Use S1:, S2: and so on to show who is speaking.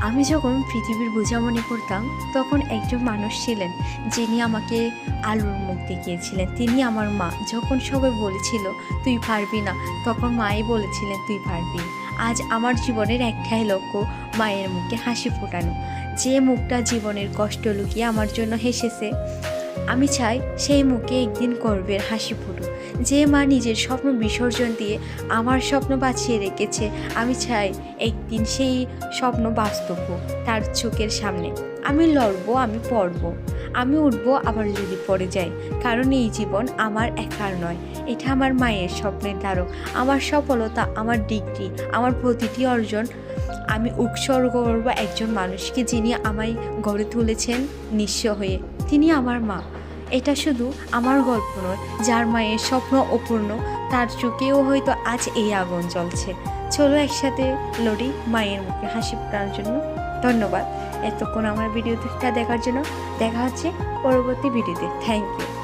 S1: আমি যখন পৃথিবীর বোঝা মনে করতাম, তখন একজন মানুষ ছিলেন যিনি আমাকে আলুর মুখ দেখিয়েছিলেন। তিনি আমার মা। যখন সবাই বলেছিল, তুই পারবি না, তখন মাই বলেছিলেন, তুই পারবি। আজ আমার জীবনের একটাই লক্ষ্য, মায়ের মুখে হাসি ফোটানো। যে মুখটা জীবনের কষ্ট লুকিয়ে আমার জন্য হেসেছে আমি চাই সেই মুখে একদিন গর্বের হাসি ফুটুক। যে মা নিজের স্বপ্ন বিসর্জন দিয়ে আমার স্বপ্ন বাঁচিয়ে রেখেছে, আমি চাই একদিন সেই স্বপ্ন বাস্তব তার চোখের সামনে। আমি লড়বো, আমি পড়ব, আমি উঠবো, আবার যদি পড়ে যাই, কারণ এই জীবন আমার একার নয়। এটা আমার মায়ের স্বপ্নের দ্বারক আমার সফলতা, আমার ডিগ্রি, আমার প্রতিটি অর্জন। আমি উৎসর্গ করব একজন মানুষকে যিনি আমায় গড়ে তুলেছেন নিঃস্ব হয়ে। তিনি আমার মা। এটা শুধু আমার গল্প নয়, যার মায়ের স্বপ্ন অপূর্ণ, তার চোখেও হয়তো আজ এই আগুন চলছে চলো একসাথে লড়ি মায়ের মুখে হাসি ফোটানোর জন্য। ধন্যবাদ এতক্ষণ আমার ভিডিওটা দেখার জন্য। দেখা হচ্ছে পরবর্তী ভিডিওতে। Thank you